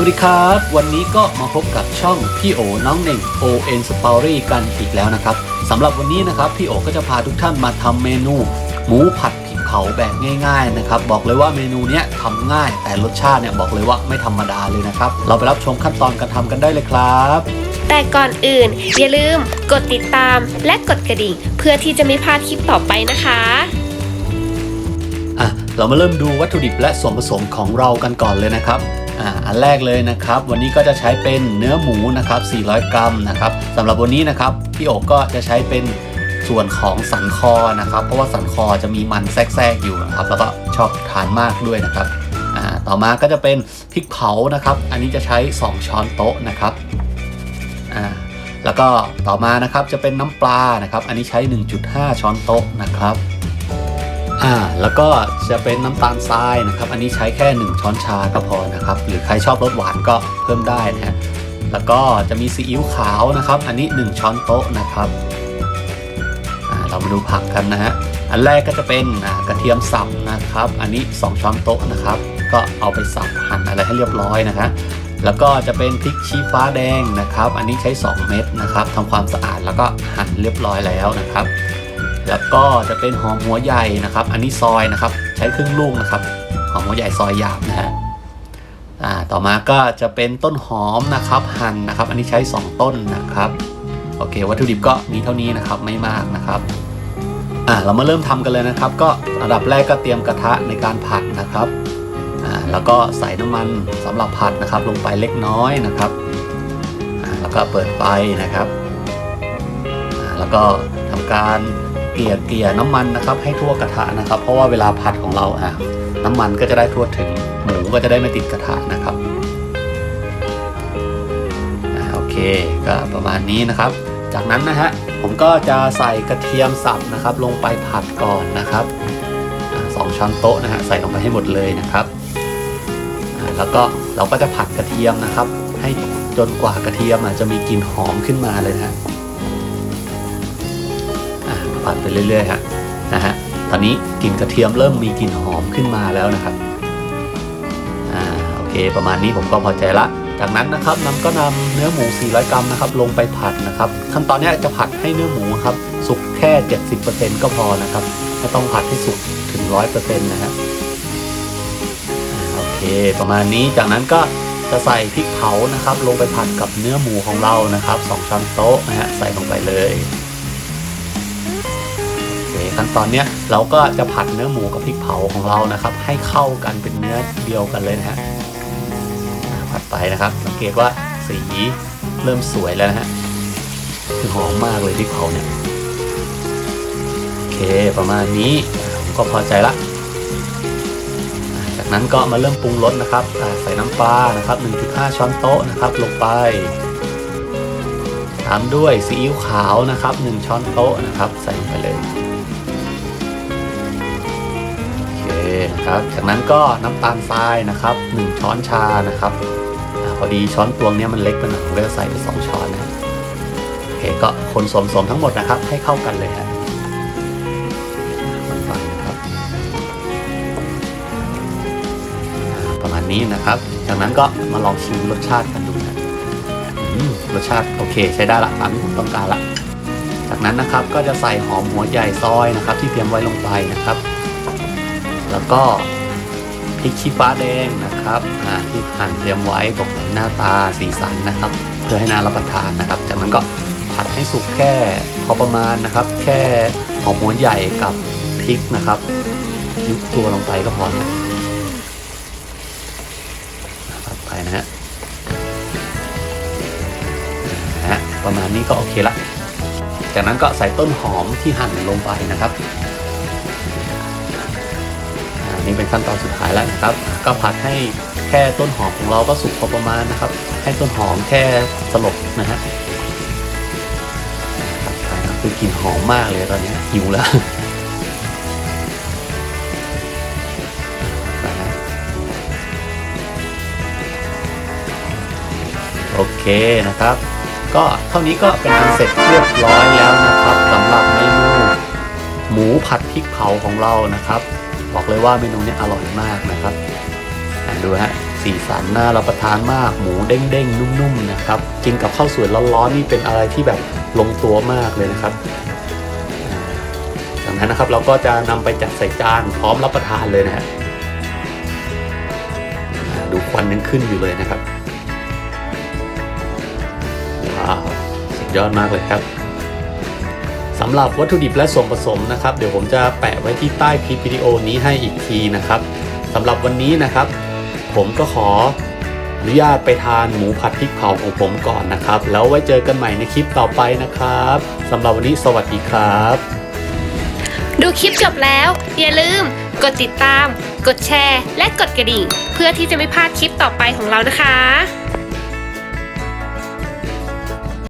วัสดีครับ วันนี้ก็มาพบกับช่องพี่โอน้องเน่ง O N Story กันอีกแล้วนะครับสำหรับวันนี้นะครับพี่โอก็จะพาทุกท่านมาทำเมนู หมูผัดพริกเผาแบบง่าย ๆนะครับ บอกเลยว่าเมนูเนี้ยทำง่าย แต่รสชาติเนี่ยบอกเลยว่าไม่ธรรมดาเลยนะครับ เราไปรับชมขั้นตอนการทำกันได้เลยครับ แต่ก่อนอื่น อย่าลืมกดติดตามและกดกระดิ่ง เพื่อที่จะไม่พลาดคลิปต่อไปนะคะอะเรามาเริ่มดูวัตถุดิบและส่วนผสมของเรากันก่อนเลยนะครับ อ่าอันแรกเลยนะครับ วันนี้ก็จะใช้เป็นเนื้อหมูนะครับ 400 กรัมนะครับสำหรับวันนี้นะครับพี่โอกก็จะใช้เป็นส่วนของสันคอนะครับ เพราะว่าสันคอจะมีมันแทรกๆอยู่นะครับ แล้วก็ชอบทานมากด้วยนะครับอ่าต่อมาก็จะเป็นพริกเผานะครับ อันนี้จะใช้ 2 ช้อนโต๊ะนะครับอ่าแล้วก็ต่อมานะครับจะเป็นน้ำปลานะครับ อันนี้ใช้ 1.5 ช้อนโต๊ะนะครับ อ่าแล้วก็จะเป็นน้ำตาลทรายนะครับ อันนี้ใช้แค่ 1 ช้อนชาก็พอนะครับ หรือใครชอบรสหวานก็เพิ่มได้นะฮะแล้วก็จะมีซีอิ๊วขาวนะครับ อันนี้ 1 ช้อนโต๊ะนะครับอ่าเรามาดูผักกันนะฮะ อันแรกก็จะเป็นกระเทียมสับนะครับ อันนี้ 2 ช้อนโต๊ะนะครับ ก็เอาไปสับหั่นอะไรให้เรียบร้อยนะฮะ แล้วก็จะเป็นพริกชี้ฟ้าแดงนะครับ อันนี้ใช้ 2 เม็ดนะครับทำความสะอาดแล้วก็หั่นเรียบร้อยแล้วนะครับ แล้วก็จะเป็นหอมหัวใหญ่นะครับ อันนี้ซอยนะครับ ใช้ครึ่งลูกนะครับ หอมหัวใหญ่ซอยหยาบนะฮะอ่าต่อมาก็จะเป็นต้นหอมนะครับหั่นนะครับ อันนี้ใช้ 2 ต้นนะครับโอเค วัตถุดิบก็มีเท่านี้นะครับไม่มากนะครับอ่าเรามาเริ่มทำกันเลยนะครับ ก็อันดับแรกก็เตรียมกระทะในการผัดนะครับอ่าแล้วก็ใส่น้ำมันสำหรับผัดนะครับ ลงไปเล็กน้อยนะครับอ่าแล้วก็เปิดไฟนะครับอ่าแล้วก็ทำการ กลี่ยเกลี่ยน้ำมันนะครับ ให้ทั่วกระทะนะครับ เพราะว่าเวลาผัดของเราอะน้ำมันก็จะได้ทั่วถึงหมูก็จะได้ไม่ติดกระทะนะครับอโอเคก็ประมาณนี้นะครับ จากนั้นนะฮะผมก็จะใส่กระเทียมสับนะครับ ลงไปผัดก่อนนะครับสองช้อนโต๊ะนะฮะใส่ลงไปให้หมดเลยนะครับแล้วก็เราก็จะผัดกระเทียมนะครับ ให้จนกว่ากระเทียมจะมีกลิ่นหอมขึ้นมาเลยนะฮะ อะผัดไปเรื่อยๆฮะนะฮะตอนนี้กลิ่นกระเทียมเริ่มมีกลิ่นหอมขึ้นมาแล้วนะครับอ่าโอเค ประมาณนี้ผมก็พอใจละ จากนั้นนะครับนำก็นำเนื้อหมู 400 กรัมนะครับ ลงไปผัดนะครับ ขั้นตอนนี้จะผัดให้เนื้อหมูครับสุกแค่ 70%ก็พอนะครับไม่ต้องผัดให้สุกถึง 100%นะฮะอ่าโอเค ประมาณนี้จากนั้นก็จะใส่พริกเผานะครับ ลงไปผัดกับเนื้อหมูของเรานะครับ 2ช้อนโต๊ะนะฮะใส่ลงไปเลย ขั้นตอนเนี้ยเราก็จะผัดเนื้อหมูกับพริกเผาของเรานะครับ ให้เข้ากันเป็นเนื้อเดียวกันเลยนะฮะผัดไปนะครับ สังเกตว่าสีเริ่มสวยแล้วนะฮะคือหอมมากเลยพริกเผาเนี่ยโอเคประมาณนี้ผมก็พอใจละจากนั้นก็มาเริ่มปรุงรสนะครับใส่น้ำปลานะครับ 1.5 ช้อนโต๊ะนะครับ ลงไปตามด้วยซีอิ๊วขาวนะครับ 1 ช้อนโต๊ะนะครับ ใส่ลงไปเลย คนะครับ จากนั้นก็น้ำตาลทรายนะครับ 1 ช้อนชานะครับ พอดีช้อนตวงเนี้ยมันเล็กไปหน่อยก็จะใส่ไป2ช้อนนะโอเคก็คนสมสมทั้งหมดนะครับ ให้เข้ากันเลยฮะไปนะครับ ประมาณนี้นะครับ จากนั้นก็มาลองชิมรสชาติกันดูนะรสชาติโอเค ใช้ได้ละตามที่ผมต้องการละจากนั้นนะครับก็จะใส่หอมหัวใหญ่ซอยนะครับ ที่เตรียมไว้ลงไปนะครับ แล้วก็พริกชี้ฟ้าแดงนะครับอ่าที่หั่นเตรียมไว้ตกแต่งหน้าตาสีสันนะครับ เพื่อให้น่ารับประทานนะครับจากนั้นก็ผัดให้สุกแค่พอประมาณนะครับ แค่หอมหัวใหญ่กับพริกนะครับยุบตัวลงไปก็พอนะผัดไปนะฮะประมาณนี้ก็โอเคละ จากนั้นก็ใส่ต้นหอมที่หั่นลงไปนะครับ นี่เป็นขั้นตอนสุดท้ายแล้วนะครับ ก็ผัดให้แค่ต้นหอมของเราก็สุกพอประมาณนะครับ ให้ต้นหอมแค่สลบนะฮะผัดไปนะคือกลิ่นหอมมากเลยตอนนี้หิวแล้วนะฮะโอเคนะครับ ก็เท่านี้ก็เป็นอันเสร็จเรียบร้อยแล้วนะครับสำหรับเมนูหมูผัดพริกเผาของเรานะครับ บอกเลยว่าเมนูนี้อร่อยมากนะครับดูฮะสีสันน่ารับประทานมากหมูเด้งๆ นุ่มๆนะครับกินกับข้าวสวยร้อนๆนี่เป็นอะไรที่แบบลงตัวมากเลยนะครับจากนั้นนะครับเราก็จะนำไปจัดใส่จานพร้อมรับประทานเลยนะฮะดูควันยังขึ้นอยู่เลยนะครับว้าวสุดยอดมากเลยครับ สำหรับวัตถุดิบและส่วนผสมนะครับ เดี๋ยวผมจะแปะไว้ที่ใต้คลิปวิดีโอนี้ให้อีกทีนะครับสำหรับวันนี้นะครับ ผมก็ขออนุญาตไปทานหมูผัดพริกเผาของผมก่อนนะครับ แล้วไว้เจอกันใหม่ในคลิปต่อไปนะครับสำหรับวันนี้สวัสดีครับ ดูคลิปจบแล้ว อย่าลืม กดติดตาม กดแชร์ และกดกระดิ่ง เพื่อที่จะไม่พลาดคลิปต่อไปของเรานะคะ